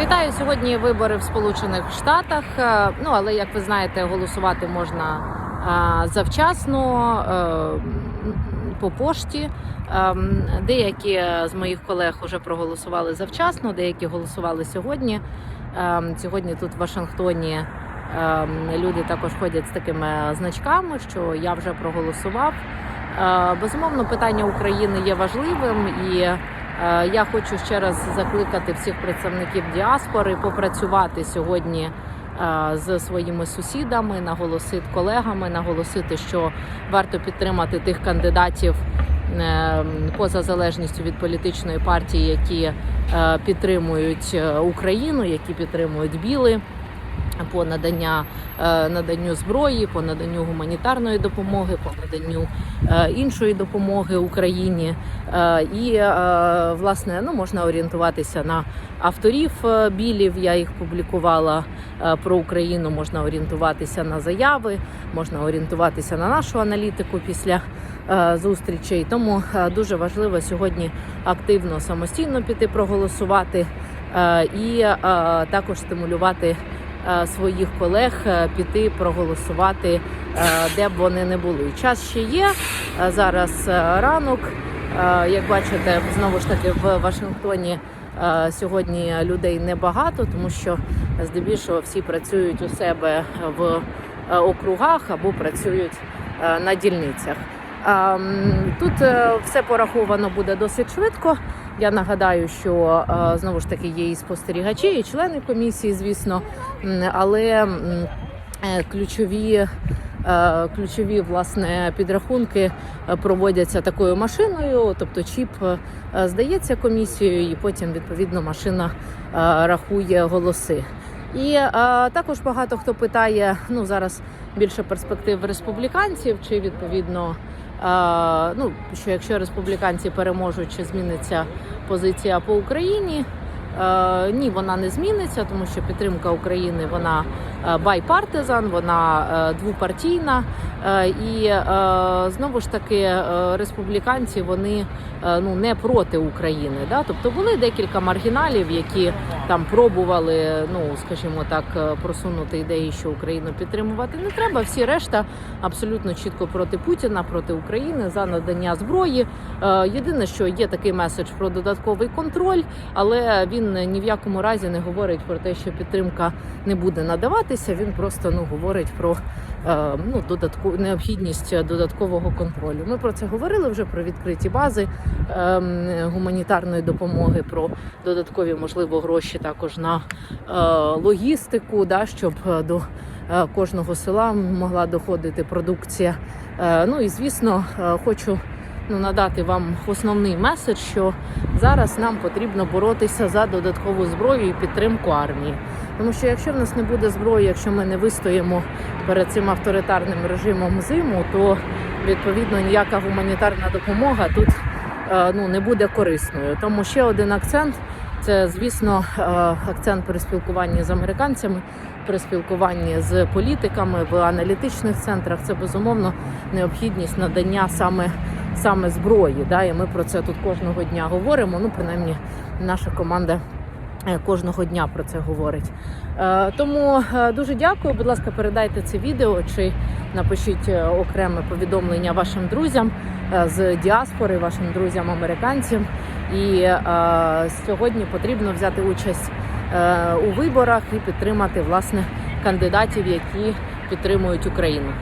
Вітаю сьогодні. Вибори в Сполучених Штатах. Е, Ну але як ви знаєте, голосувати можна е, завчасно е, по пошті. Е, Деякі з моїх колег вже проголосували завчасно, деякі голосували сьогодні. Е, Сьогодні тут в Вашингтоні е, люди також ходять з такими значками, що я вже проголосував. Безумовно, питання України є важливим і. Е, Я хочу ще раз закликати всіх представників діаспори попрацювати сьогодні е, з своїми сусідами, наголосити колегами, наголосити, що варто підтримати тих кандидатів е, поза залежністю від політичної партії, які підтримують Україну, які підтримують біли. По надання е, наданню зброї, по наданню гуманітарної допомоги, по наданню е, іншої допомоги Україні. Е, І власне ну можна орієнтуватися на авторів білів. Я їх публікувала про Україну. Можна орієнтуватися на заяви, можна орієнтуватися на нашу аналітику після зустрічей. Тому дуже важливо сьогодні активно самостійно піти проголосувати і також стимулювати своїх колег е, піти проголосувати, е, де б вони не були. Час ще є. Е, Зараз е, ранок. Е, Як бачите, знову ж таки в Вашингтоні е, сьогодні людей небагато, тому що здебільшого всі працюють у себе в е, округах або працюють е, на дільницях. Ем, Тут е, все пораховано буде досить швидко. Я нагадаю, що е, знову ж таки є і спостерігачі, і члени комісії, звісно, але е, ключові. е, Ключові власне підрахунки е, проводяться такою машиною, тобто чіп здається комісією, і потім відповідно машина рахує голоси. І також багато хто питає: ну зараз більше перспектив республіканців, чи відповідно ну що якщо республіканці переможуть, чи зміниться позиція по Україні? Е, ні, вона не зміниться, тому що підтримка України вона байпартизан, вона двупартійна. двопартійна. Е, і е, знову ж таки е, республіканці вони е, ну не проти України. Да? Тобто були декілька маргіналів, які там пробували, ну скажімо так, е, просунути ідеї, що Україну підтримувати не треба. Всі решта абсолютно чітко проти Путіна, проти України за надання зброї. Е, Єдине, що є такий меседж про додатковий контроль, але він ні в якому разі не говорить про те, що підтримка не буде надаватися. Він просто ну говорить про е, ну додаткову необхідність додаткового контролю. Ми про це говорили вже про відкриті бази е, гуманітарної допомоги, про додаткові можливо гроші також на е, логістику, да, щоб е, до е, кожного села могла доходити продукція. Ну і звісно, хочу ну, надати вам основний меседж, що зараз нам потрібно боротися за додаткову зброю і підтримку армії. Тому що якщо в нас не буде зброї, якщо ми не вистоїмо перед цим авторитарним режимом зиму, то відповідно ніяка гуманітарна допомога тут е, ну, не буде корисною. Тому ще один акцент це, звісно, е, акцент при спілкуванні з американцями, при спілкуванні з політиками в аналітичних центрах. Це безумовно необхідність надання саме саме зброї. Да? І ми про це тут кожного дня говоримо. Ну, принаймні, наша команда. Е, Кожного дня про це говорить. Е, Тому е, дуже дякую. Будь ласка, передайте це відео чи напишіть окреме повідомлення вашим друзям з діаспори, вашим друзям американцям. І сьогодні потрібно взяти участь у виборах і підтримати власне кандидатів, які підтримують Україну.